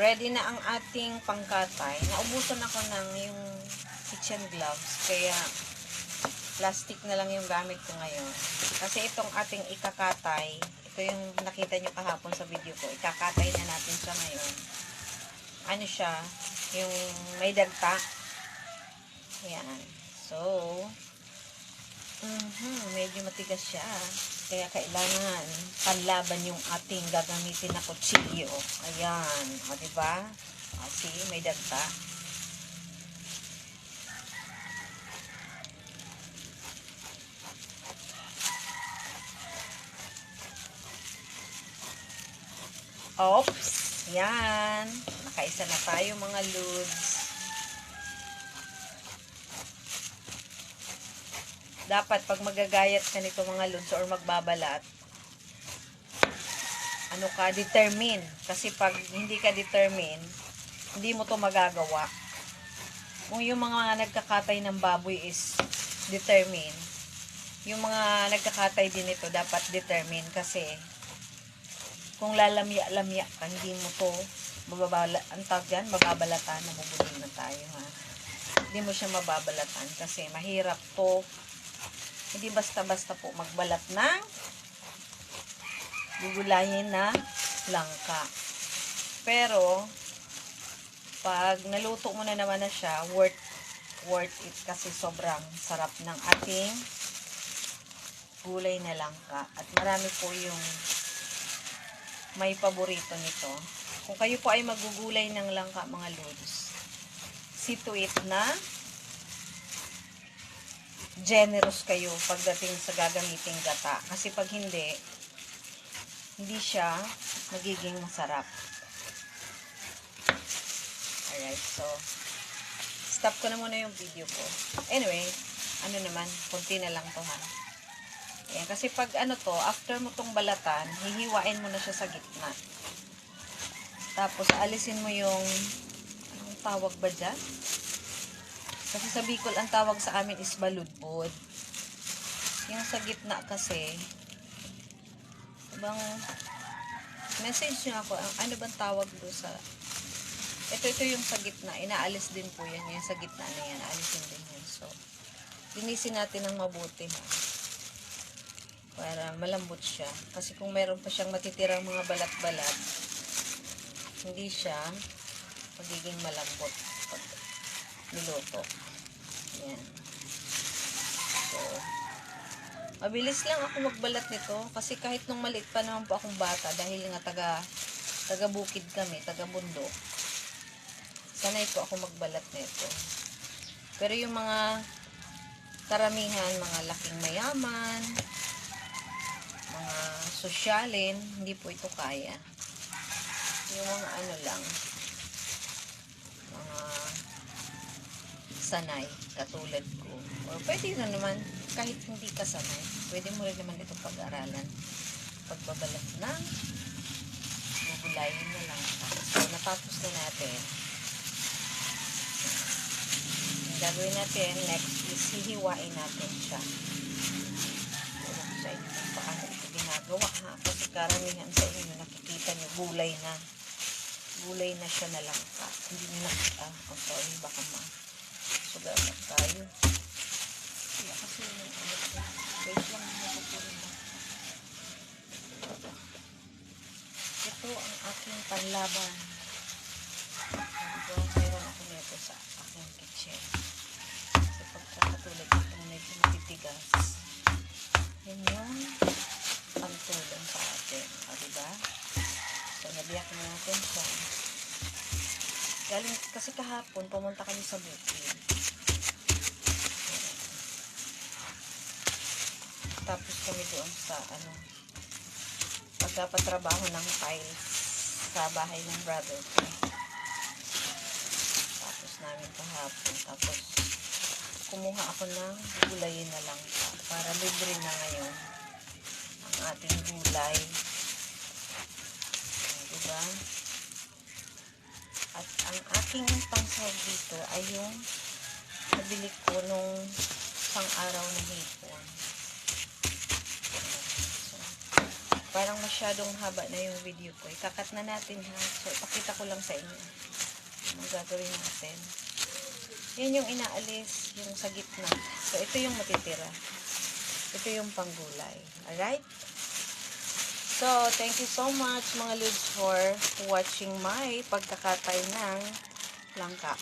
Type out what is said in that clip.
ready na ang ating pangkatay. Naubusan ako ng yung kitchen gloves. Kaya, plastic na lang yung gamit ko ngayon. Kasi itong ating ikakatay, ito yung nakita nyo kahapon sa video ko. Ikakatay na natin siya ngayon. Ano siya? Yung may dagta. Ayan. So, mhm, medyo matigas siya. Kaya kailangan panlaban yung ating gagamitin na kutsilyo. Ayan. O, diba? O, see, may dagta. Oops. Yan. Nakaisa na tayo mga lods. Dapat pag magagayat ka nito mga lods or magbabalat, ano ka, determine. Kasi pag hindi ka determine, hindi mo to magagawa. Kung yung mga nagkakatay ng baboy is determine, yung mga nagkakatay din ito dapat determine kasi kung lalamya-lamya ka, hindi mo to mababala, ang tawag yan, mababalatan, nabubulin na tayo ha. Hindi mo siya mababalatan kasi mahirap to. Hindi basta-basta po magbalat ng gugulayin na langka. Pero, pag naluto mo na naman na siya, worth, worth it kasi sobrang sarap ng ating gulay na langka. At marami po yung may paborito nito. Kung kayo po ay magugulay ng langka mga lods, it na generous kayo pagdating sa gagamiting gata. Kasi pag hindi, hindi siya magiging masarap. Alright, so, stop ko na muna yung video ko. Anyway, ano naman, konti na lang to ha. Ayan, kasi pag ano to, after mo tong balatan, hihiwain mo na siya sa gitna. Tapos, alisin mo yung, anong tawag ba dyan? Kasi sa Bicol, ang tawag sa amin is baludbod. Yung sa gitna kasi, bang, message nyo ako, ang- ano bang tawag do sa, ito, ito yung sa gitna, inaalis din po yan, yung sa gitna na yan, aalisin din yan. So, linisin natin ng mabuti ha para malambot siya. Kasi kung meron pa siyang matitirang mga balat-balat, hindi siya magiging malambot pag niluto. Yan. So, mabilis lang ako magbalat nito kasi kahit nung maliit pa naman po akong bata dahil nga taga taga bukid kami, taga bundok. Sanay po ako magbalat nito. Pero yung mga karamihan, mga laking mayaman, mga sosyalin, hindi po ito kaya. Yung mga ano lang, sanay, katulad ko. Or pwede na naman, kahit hindi ka sanay, pwede mo rin naman ito pag-aralan. Pagbabalat ng gugulayin na lang. So, natapos na natin. Ang gagawin natin next is hihiwain natin siya tulong sa inyo kung paano ito ginagawa ha. Kasi karamihan sa inyo nakikita nyo gulay na. Gulay na siya na lang. Hindi nyo nakita. Oh, sorry, baka ma. Sugamat tayo. Kaya kasi. Wait lang po rin. Ito ang aking panlaban. Ito, mayroon ako nito sa aking kitchen. Kasi pagkakatulad itong medyo matitigas. Yan yung pantulong sa atin. O, diba? So, nabiyak na natin siya. Galing, kasi kahapon, pumunta kami sa. Ayan. Tapos kami doon sa, ano, pagkapatrabaho ng tiles sa bahay ng brother ko. Tapos namin kahapon. Tapos, kumuha ako ng gulayin na lang pa para libre na ngayon ang ating gulay. Ayan, Diba? At ang aking pangsahog dito ay yung nabili ko nung pang araw na hipon. So, Parang masyadong haba na yung video ko. Ikakat na natin ha. So, ipakita ko lang sa inyo. Anong gagawin natin. Yan yung inaalis, yung sa gitna. So, ito yung matitira. Ito yung panggulay. Alright? So, thank you so much mga Ludes for watching my pagkakatay ng langka.